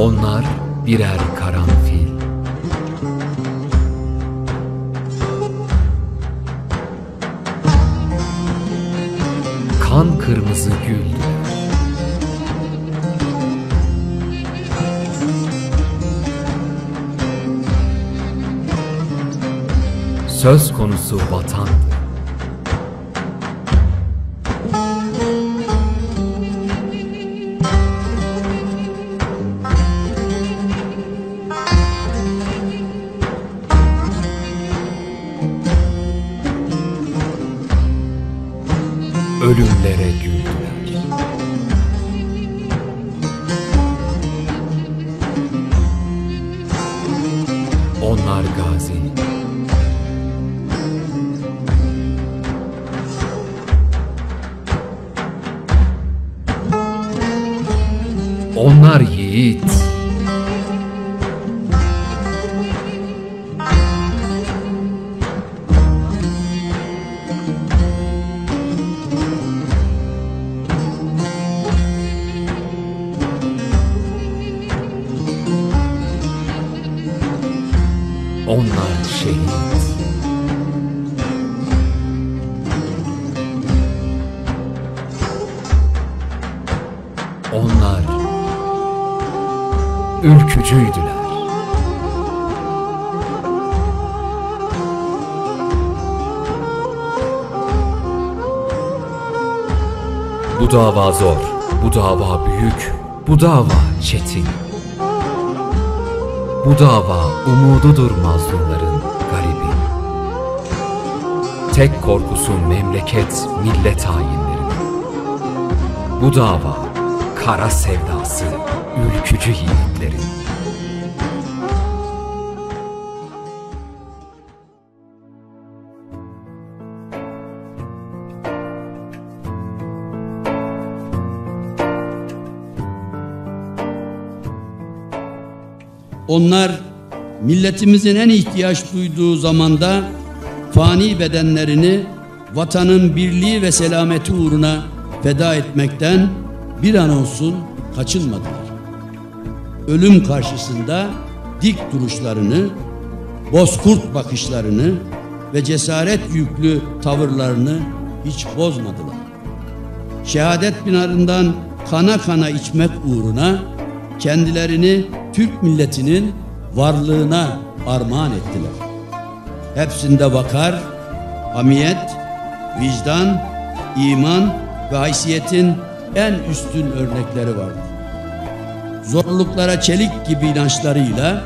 Onlar birer karanfil. Kan kırmızı güldüler. Söz konusu vatandı. Ölümlere güldüler. Onlar gazi. Onlar yiğit. Onlar ülkücüydüler. Bu dava zor, bu dava büyük, bu dava çetin. Bu dava umududur mazlumların garibi. Tek korkusu memleket, millet hainlerinin. Bu dava kara sevdası ülkücü yiğitlerin. Onlar milletimizin en ihtiyaç duyduğu zamanda fani bedenlerini vatanın birliği ve selameti uğruna feda etmekten bir an olsun kaçınmadılar. Ölüm karşısında dik duruşlarını, bozkurt bakışlarını ve cesaret yüklü tavırlarını hiç bozmadılar. Şehadet binarından kana kana içmek uğruna kendilerini Türk milletinin varlığına armağan ettiler. Hepsinde vakar, hamiyet, vicdan, iman ve haysiyetin en üstün örnekleri vardı. Zorluklara çelik gibi inançlarıyla,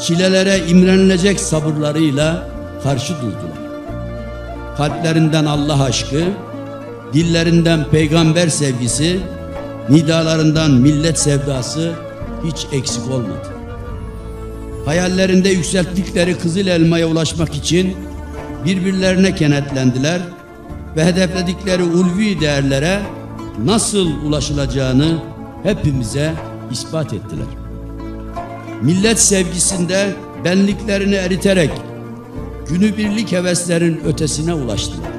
çilelere imrenilecek sabırlarıyla karşı durdular. Kalplerinden Allah aşkı, dillerinden peygamber sevgisi, nidalarından millet sevdası hiç eksik olmadı. Hayallerinde yükselttikleri kızıl elmaya ulaşmak için birbirlerine kenetlendiler ve hedefledikleri ulvi değerlere nasıl ulaşılacağını hepimize ispat ettiler. Millet sevgisinde benliklerini eriterek günübirlik heveslerin ötesine ulaştılar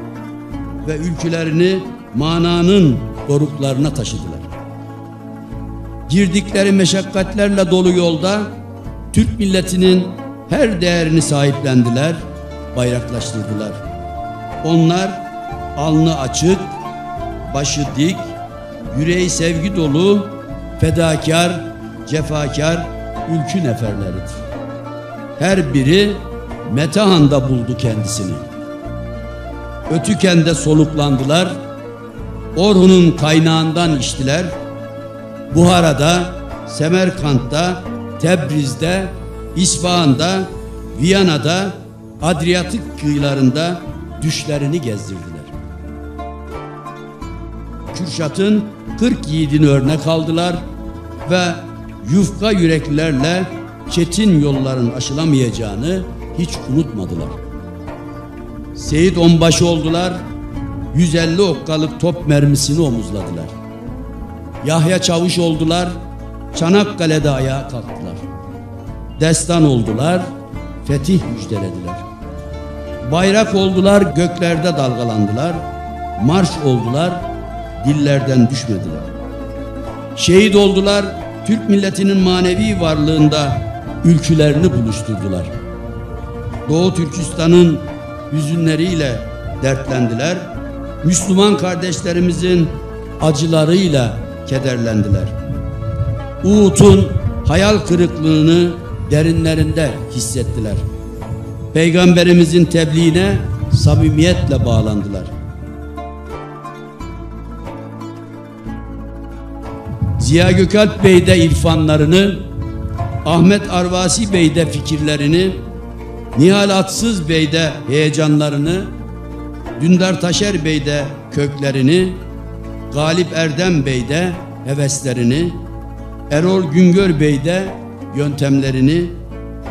ve ülkülerini mananın doruklarına taşıdılar. Girdikleri meşakkatlerle dolu yolda Türk milletinin her değerini sahiplendiler, bayraklaştırdılar. Onlar alnı açık, başı dik, yüreği sevgi dolu, fedakar, cefakar ülkü neferleridir. Her biri Metahan'da buldu kendisini. Ötüken'de soluklandılar, Orhun'un kaynağından içtiler, Buhara'da, Semerkant'ta, Tebriz'de, İsfahan'da, Viyana'da, Adriyatik kıyılarında düşlerini gezdirdiler. Kürşat'ın 40 yiğidini örnek aldılar ve yufka yüreklerle çetin yolların aşılamayacağını hiç unutmadılar. Seyit onbaşı oldular, 150 okkalık top mermisini omuzladılar. Yahya Çavuş oldular, Çanakkale'de ayağa kalktılar. Destan oldular, fetih müjdelediler. Bayrak oldular, göklerde dalgalandılar. Marş oldular, dillerden düşmediler. Şehit oldular, Türk milletinin manevi varlığında ülkülerini buluşturdular. Doğu Türkistan'ın hüzünleriyle dertlendiler. Müslüman kardeşlerimizin acılarıyla kederlendiler. Uğut'un hayal kırıklığını derinlerinde hissettiler. Peygamberimizin tebliğine samimiyetle bağlandılar. Ziya Gökalp Bey de irfanlarını, Ahmet Arvasi Bey de fikirlerini, Nihal Atsız Bey de heyecanlarını, Dündar Taşer Bey de köklerini, Galip Erdem Bey de heveslerini, Erol Güngör Bey de yöntemlerini,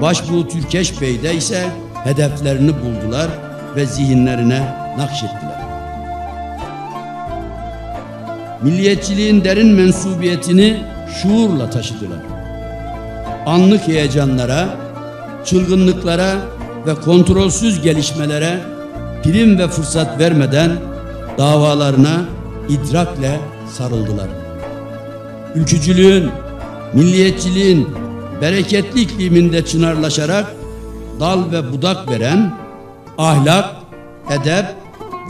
Başbuğ Türkeş Bey de ise hedeflerini buldular ve zihinlerine nakşettiler. Milliyetçiliğin derin mensubiyetini şuurla taşıdılar. Anlık heyecanlara, çılgınlıklara ve kontrolsüz gelişmelere prim ve fırsat vermeden davalarına idrakle sarıldılar. Ülkücülüğün, milliyetçiliğin bereketli ikliminde çınarlaşarak dal ve budak veren ahlak, edep,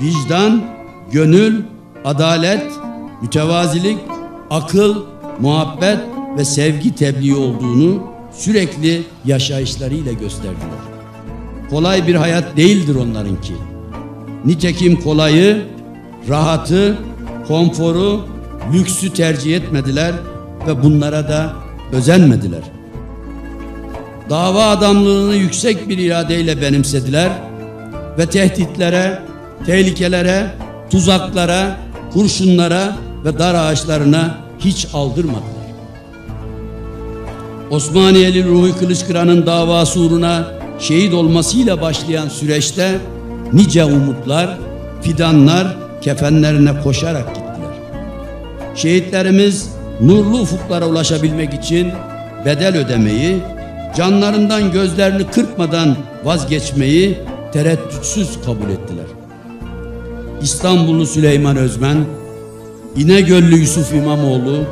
vicdan, gönül, adalet, mütevazilik, akıl, muhabbet ve sevgi tebliği olduğunu sürekli yaşayışlarıyla gösterdiler. Kolay bir hayat değildir onlarınki. Nitekim kolayı, rahatı, konforu, lüksü tercih etmediler ve bunlara da özenmediler. Dava adamlığını yüksek bir iradeyle benimsediler ve tehditlere, tehlikelere, tuzaklara, kurşunlara ve dar ağaçlarına hiç aldırmadılar. Osmaniyeli Ruhi Kılıçkıran'ın davası uğruna şehit olmasıyla başlayan süreçte nice umutlar, fidanlar kefenlerine koşarak gittiler. Şehitlerimiz nurlu ufuklara ulaşabilmek için bedel ödemeyi, canlarından gözlerini kırpmadan vazgeçmeyi tereddütsüz kabul ettiler. İstanbullu Süleyman Özmen, İnegöllü Yusuf İmamoğlu,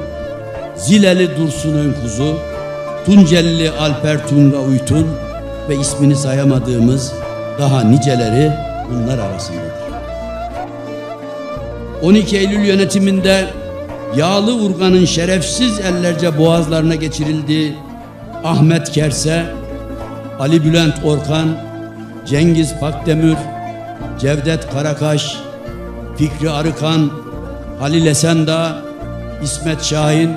Zileli Dursun Önkuzu, Tuncelli Alper Tunga Uytun ve ismini sayamadığımız daha niceleri bunlar arasındadır. 12 Eylül yönetiminde yağlı urganın şerefsiz ellerce boğazlarına geçirildiği Ahmet Kerse, Ali Bülent Orkan, Cengiz Pakdemir, Cevdet Karakaş, Fikri Arıkan, Halil Esendağ, İsmet Şahin,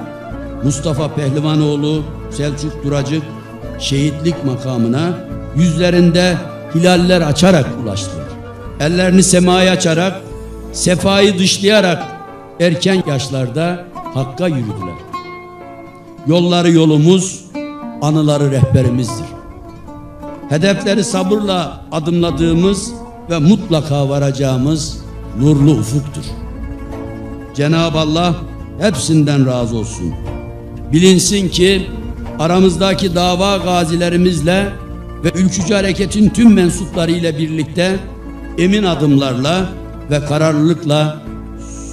Mustafa Pehlivanoğlu, Selçuk Duracık şehitlik makamına yüzlerinde hilaller açarak ulaştılar. Ellerini semaya açarak, sefayı dışlayarak erken yaşlarda Hakk'a yürüdüler. Yolları yolumuz, anıları rehberimizdir. Hedefleri sabırla adımladığımız ve mutlaka varacağımız nurlu ufuktur. Cenab-ı Allah hepsinden razı olsun. Bilinsin ki aramızdaki dava gazilerimizle ve ülkücü hareketin tüm mensupları ile birlikte emin adımlarla ve kararlılıkla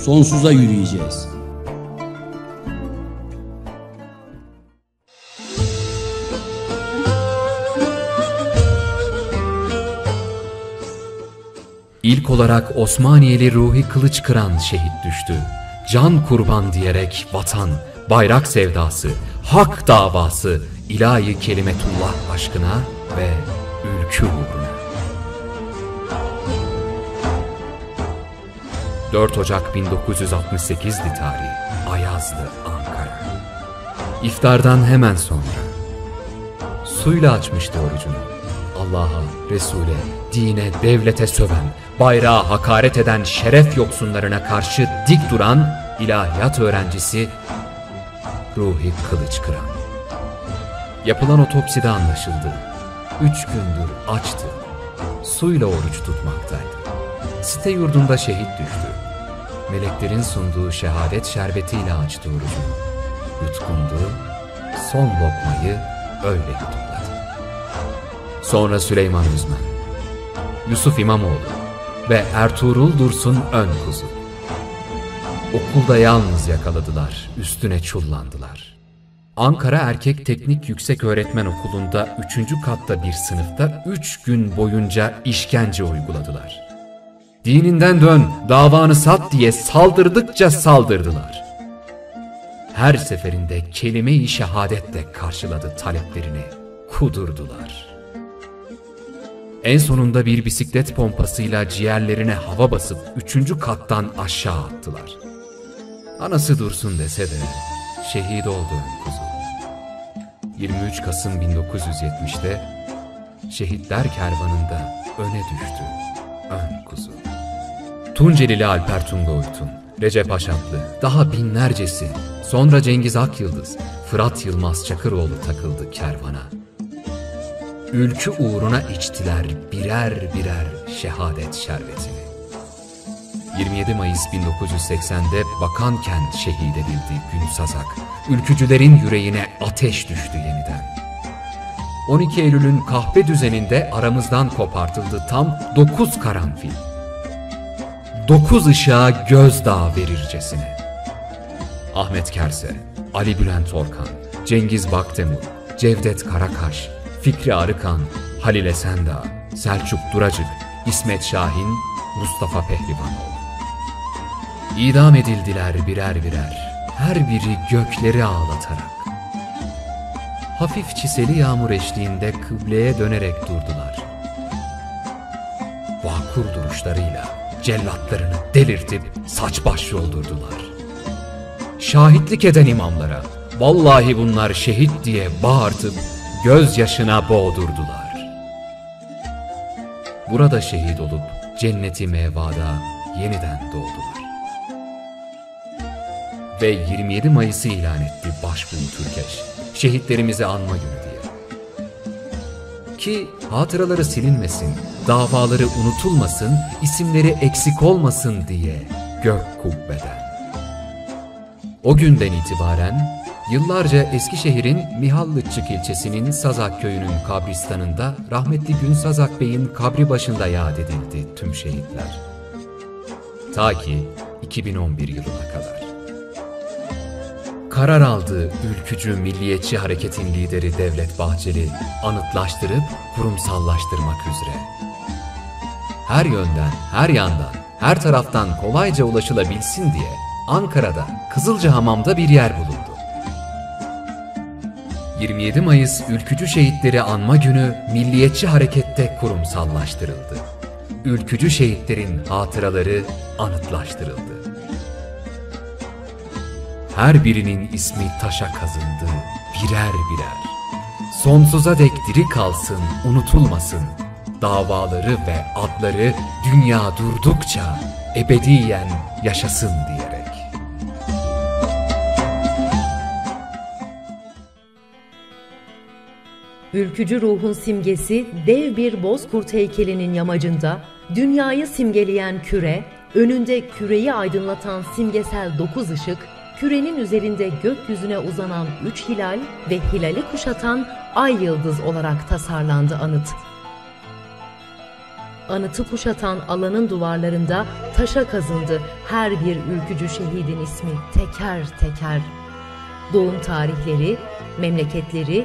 sonsuza yürüyeceğiz. İlk olarak Osmaniyeli Ruhi Kılıç Kıran şehit düştü. Can kurban diyerek vatan, bayrak sevdası, hak davası, ilahi kelimetullah aşkına ve ülkü uğruna. 4 Ocak 1968'di tarih. Ayazlı, Ankara. İftardan hemen sonra. Suyla açmıştı orucunu. Allah'a, Resul'e, dine, devlete söven, bayrağa hakaret eden şeref yoksunlarına karşı dik duran ilahiyat öğrencisi Ruhi Kılıç Kıran. Yapılan otopside anlaşıldı. Üç gündür açtı. Suyla oruç tutmaktaydı. Site yurdunda şehit düştü. Meleklerin sunduğu şehadet şerbetiyle açtı orucunu. Yutkundu, son lokmayı öyle yudumladı. Sonra Süleyman Üzmen, Yusuf İmamoğlu ve Ertuğrul Dursun ön kuzu. Okulda yalnız yakaladılar, üstüne çullandılar. Ankara Erkek Teknik Yüksek Öğretmen Okulu'nda 3. katta bir sınıfta 3 gün boyunca işkence uyguladılar. Dininden dön, davanı sat diye saldırdıkça saldırdılar. Her seferinde kelime-i şehadetle karşıladı taleplerini, kudurdular. En sonunda bir bisiklet pompasıyla ciğerlerine hava basıp üçüncü kattan aşağı attılar. Anası dursun dese de şehit oldu kuzu. 23 Kasım 1970'te Şehitler Kervanı'nda öne düştü ön kuzu. Tuncelili Alper Tungoytun, Recep Aşaplı, daha binlercesi, sonra Cengiz Akyıldız, Fırat Yılmaz Çakıroğlu takıldı kervana. Ülkü uğruna içtiler birer birer şehadet şerbetini. 27 Mayıs 1980'de Bakanken şehit edildi Gün Sazak. Ülkücülerin yüreğine ateş düştü yeniden. 12 Eylül'ün kahpe düzeninde aramızdan kopartıldı tam 9 karanfil. 9 ışığa gözdağı verircesine. Ahmet Kerse, Ali Bülent Orkan, Cengiz Bakdemir, Cevdet Karakaş, Fikri Arıkan, Halil Esendağ, Selçuk Duracık, İsmet Şahin, Mustafa Pehlivanoğlu. İdam edildiler birer birer, her biri gökleri ağlatarak. Hafif çiseli yağmur eşliğinde kıbleye dönerek durdular. Vakur duruşlarıyla cellatlarını delirtip saç baş yoldurdular. Şahitlik eden imamlara, vallahi bunlar şehit diye bağırtıp gözyaşına boğdurdular. Burada şehit olup cenneti mevada yeniden doğdular. Ve 27 Mayıs'ı ilan etti Başbuğ Türkeş, şehitlerimizi anma günü diye. Ki hatıraları silinmesin, davaları unutulmasın, isimleri eksik olmasın diye gök kubbeden. O günden itibaren Yıllarca Eskişehir'in Mihallıççık ilçesinin Sazak köyünün kabristanında rahmetli Gün Sazak Bey'in kabri başında yad edildi tüm şehitler. Ta ki 2011 yılına kadar. Karar aldı ülkücü milliyetçi hareketin lideri Devlet Bahçeli anıtlaştırıp kurumsallaştırmak üzere. Her yönden, her yandan, her taraftan kolayca ulaşılabilsin diye Ankara'da Kızılcahamam'da bir yer bulundu. 27 Mayıs Ülkücü Şehitleri Anma Günü milliyetçi harekette kurumsallaştırıldı. Ülkücü şehitlerin hatıraları anıtlaştırıldı. Her birinin ismi taşa kazındı birer birer. Sonsuza dek diri kalsın, unutulmasın. Davaları ve adları dünya durdukça ebediyen yaşasın diyerek. Ülkücü ruhun simgesi dev bir bozkurt heykelinin yamacında dünyayı simgeleyen küre, önünde küreyi aydınlatan simgesel dokuz ışık, kürenin üzerinde gökyüzüne uzanan üç hilal ve hilali kuşatan ay yıldız olarak tasarlandı anıt. Anıtı kuşatan alanın duvarlarında taşa kazındı her bir ülkücü şehidin ismi teker teker. Doğum tarihleri, memleketleri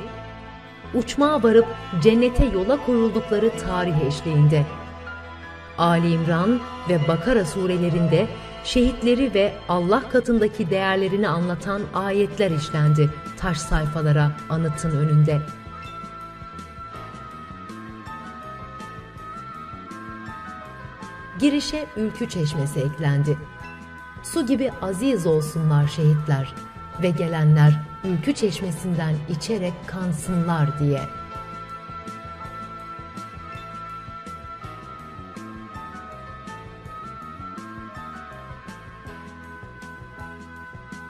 uçmağa varıp cennete yola koyuldukları tarih eşliğinde. Ali İmran ve Bakara surelerinde şehitleri ve Allah katındaki değerlerini anlatan ayetler işlendi taş sayfalara anıtın önünde. Girişe Ülkü Çeşmesi eklendi. Su gibi aziz olsunlar şehitler ve gelenler ülkü çeşmesinden içerek kansınlar diye.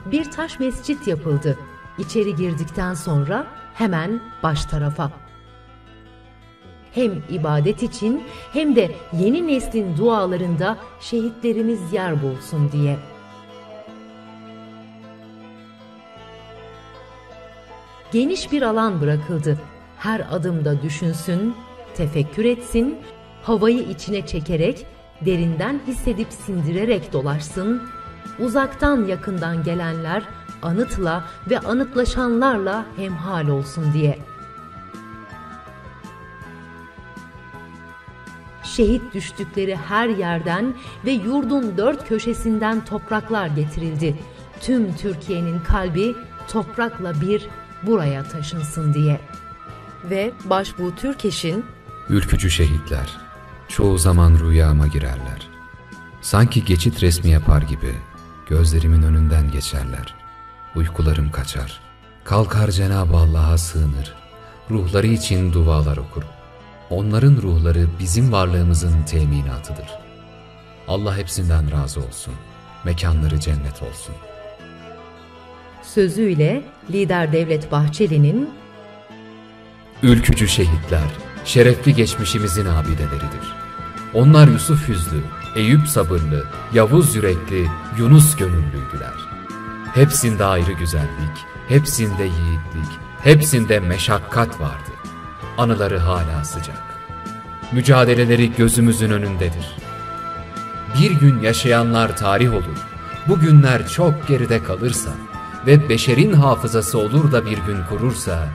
Bir taş mescit yapıldı. İçeri girdikten sonra hemen baş tarafa. Hem ibadet için hem de yeni neslin dualarında şehitlerimiz yer bulsun diye. Geniş bir alan bırakıldı. Her adımda düşünsün, tefekkür etsin, havayı içine çekerek, derinden hissedip sindirerek dolaşsın, uzaktan yakından gelenler anıtla ve anıtlaşanlarla hemhal olsun diye. Şehit düştükleri her yerden ve yurdun dört köşesinden topraklar getirildi. Tüm Türkiye'nin kalbi toprakla bir buraya taşınsın diye. Ve Başbuğ Türkeş'in Ülkücü şehitler çoğu zaman rüyama girerler. Sanki geçit resmi yapar gibi gözlerimin önünden geçerler. Uykularım kaçar. Kalkar Cenab-ı Allah'a sığınır. Ruhları için dualar okur. Onların ruhları bizim varlığımızın teminatıdır. Allah hepsinden razı olsun. Mekanları cennet olsun. Sözüyle lider Devlet Bahçeli'nin Ülkücü şehitler, şerefli geçmişimizin abideleridir. Onlar Yusuf yüzlü, Eyüp sabırlı, Yavuz yürekli, Yunus gönüllüydüler. Hepsinde ayrı güzellik, hepsinde yiğitlik, hepsinde meşakkat vardı. Anıları hala sıcak. Mücadeleleri gözümüzün önündedir. Bir gün yaşayanlar tarih olur. Bu günler çok geride kalırsa ve beşerin hafızası olur da bir gün kurursa,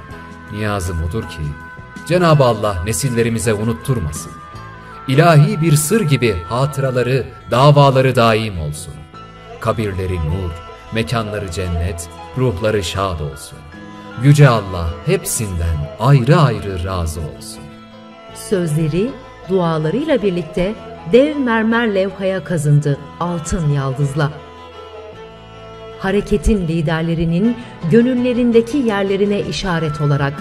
niyazım odur ki Cenab-ı Allah nesillerimize unutturmasın. İlahi bir sır gibi hatıraları, davaları daim olsun. Kabirleri nur, mekanları cennet, ruhları şad olsun. Yüce Allah hepsinden ayrı ayrı razı olsun. sözleri, dualarıyla birlikte dev mermer levhaya kazındı altın yaldızla. Hareketin liderlerinin gönüllerindeki yerlerine işaret olarak.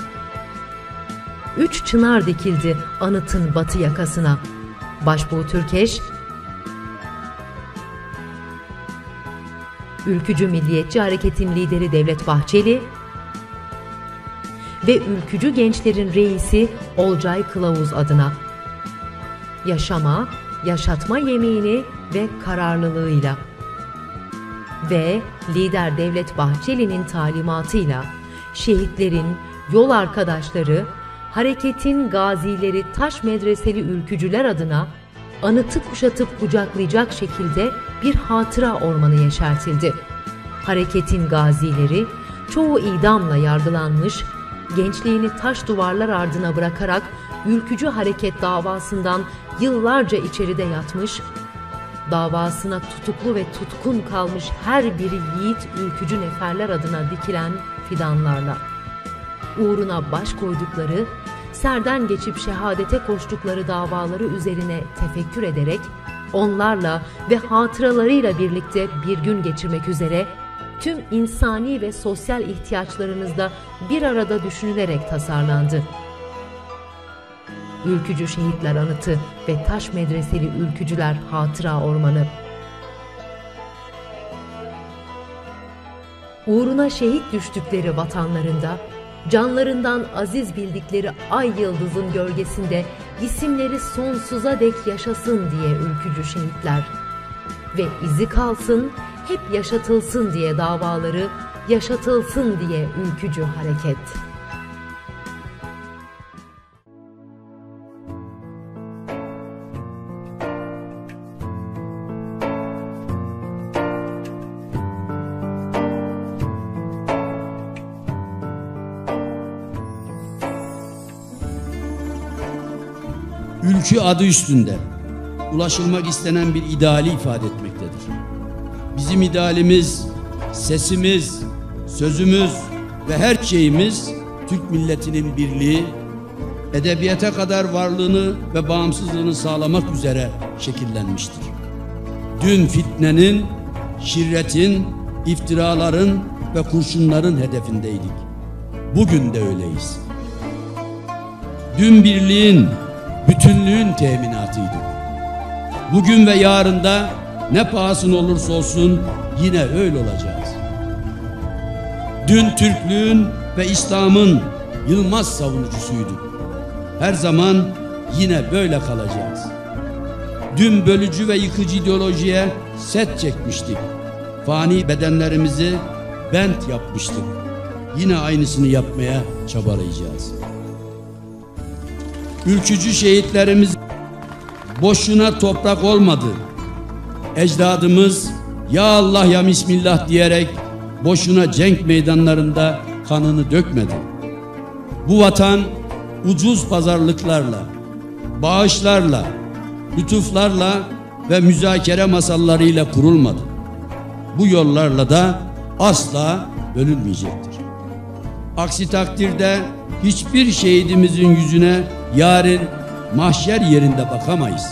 Üç çınar dikildi anıtın batı yakasına. Başbuğ Türkeş, Ülkücü Milliyetçi Hareket'in lideri Devlet Bahçeli ve ülkücü gençlerin reisi Olcay Kılavuz adına yaşama, yaşatma yemeğini ve kararlılığıyla ve lider Devlet Bahçeli'nin talimatıyla şehitlerin yol arkadaşları, hareketin gazileri taş medreseli ülkücüler adına anıtı kuşatıp kucaklayacak şekilde bir hatıra ormanı yeşertildi. Hareketin gazileri çoğu idamla yargılanmış, gençliğini taş duvarlar ardına bırakarak ülkücü hareket davasından yıllarca içeride yatmış, davasına tutuklu ve tutkun kalmış her biri yiğit ülkücü neferler adına dikilen fidanlarla. Uğruna baş koydukları, serden geçip şehadete koştukları davaları üzerine tefekkür ederek, onlarla ve hatıralarıyla birlikte bir gün geçirmek üzere tüm insani ve sosyal ihtiyaçlarınızda bir arada düşünülerek tasarlandı. Ülkücü Şehitler Anıtı ve Taş Medreseli Ülkücüler Hatıra Ormanı. Uğruna şehit düştükleri vatanlarında, canlarından aziz bildikleri ay yıldızın gölgesinde isimleri sonsuza dek yaşasın diye ülkücü şehitler ve izi kalsın, hep yaşatılsın diye davaları, yaşatılsın diye ülkücü hareket. Ülkü adı üstünde ulaşılmak istenen bir ideali ifade etmektedir. Bizim idealimiz, sesimiz, sözümüz ve her şeyimiz Türk milletinin birliği, edebiyata kadar varlığını ve bağımsızlığını sağlamak üzere şekillenmiştir. Dün fitnenin, şirretin, iftiraların ve kurşunların hedefindeydik. Bugün de öyleyiz. Dün birliğin, bütünlüğün teminatıydı. Bugün ve yarında ne pahasına olursa olsun yine öyle olacağız. Dün Türklüğün ve İslam'ın yılmaz savunucusuyduk. Her zaman yine böyle kalacağız. Dün bölücü ve yıkıcı ideolojiye set çekmiştik. Fani bedenlerimizi bent yapmıştık. Yine aynısını yapmaya çabalayacağız. Ülkücü şehitlerimiz boşuna toprak olmadı. Ecdadımız ya Allah ya Bismillah diyerek boşuna cenk meydanlarında kanını dökmedi. Bu vatan ucuz pazarlıklarla, bağışlarla, lütuflarla ve müzakere masallarıyla kurulmadı. Bu yollarla da asla bölünmeyecektir. Aksi takdirde hiçbir şehidimizin yüzüne yarın mahşer yerinde bakamayız.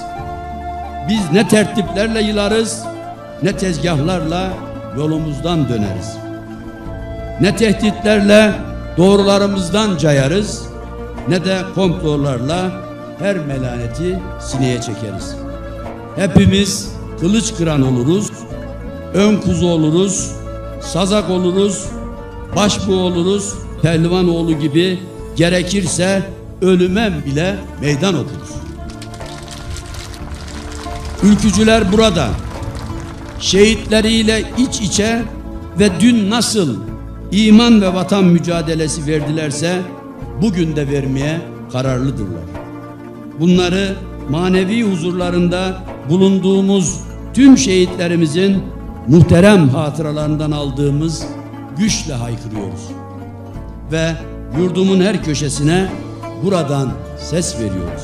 Biz ne tertiplerle yılarız ne tezgahlarla yolumuzdan döneriz. Ne tehditlerle doğrularımızdan cayarız ne de komplolarla her melaneti sineye çekeriz. Hepimiz kılıç kıran oluruz, ön kuzu oluruz, sazak oluruz, başbuğ oluruz, pehlivan oğlu gibi gerekirse ölümen bile meydan okuruz. Ülkücüler burada şehitleriyle iç içe ve dün nasıl iman ve vatan mücadelesi verdilerse bugün de vermeye kararlıdırlar. Bunları manevi huzurlarında bulunduğumuz tüm şehitlerimizin muhterem hatıralarından aldığımız güçle haykırıyoruz. Ve yurdumun her köşesine buradan ses veriyoruz.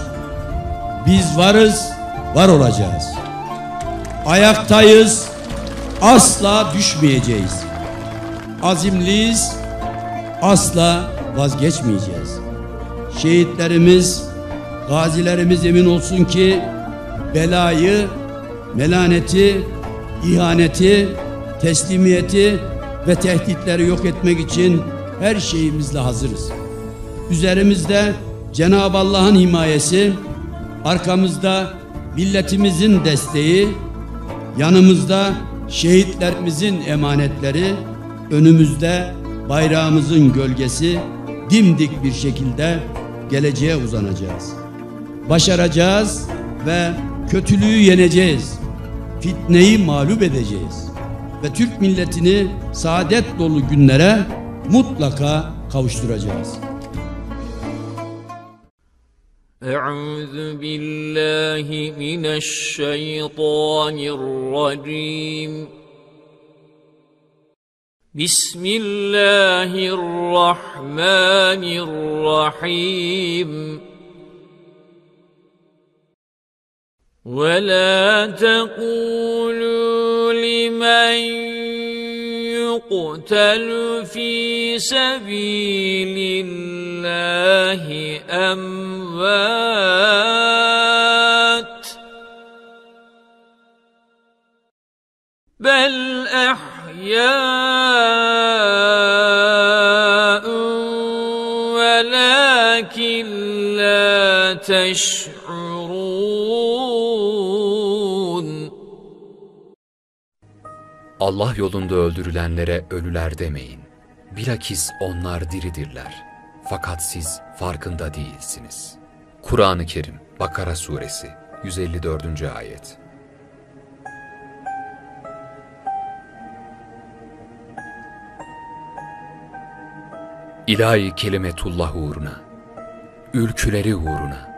Biz varız, var olacağız. Ayaktayız, asla düşmeyeceğiz. Azimliyiz, asla vazgeçmeyeceğiz. Şehitlerimiz, gazilerimiz emin olsun ki belayı, melaneti, ihaneti, teslimiyeti ve tehditleri yok etmek için her şeyimizle hazırız. Üzerimizde Cenab-ı Allah'ın himayesi, arkamızda milletimizin desteği, yanımızda şehitlerimizin emanetleri, önümüzde bayrağımızın gölgesi dimdik bir şekilde geleceğe uzanacağız. Başaracağız ve kötülüğü yeneceğiz. Fitneyi mağlup edeceğiz. Ve Türk milletini saadet dolu günlere mutlaka kavuşturacağız. أعوذ بالله من الشيطان الرجيم. بسم الله الرحمن الرحيم. ولا تقولوا لمن يقتل في سبيل الله أموات. بل أحياء ولكن لا تشعرون Allah yolunda öldürülenlere ölüler demeyin. Bilakis onlar diridirler. Fakat siz farkında değilsiniz. Kur'an-ı Kerim Bakara Suresi 154. Ayet İlahi kelimetullah uğruna, ülküleri uğruna,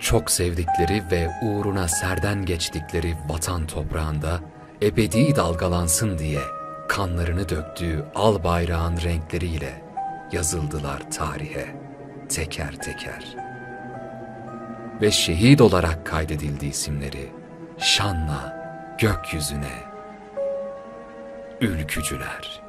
çok sevdikleri ve uğruna serden geçtikleri vatan toprağında ebedi dalgalansın diye kanlarını döktüğü al bayrağın renkleriyle yazıldılar tarihe teker teker. Ve şehit olarak kaydedildi isimleri şanla gökyüzüne. Ülkücüler.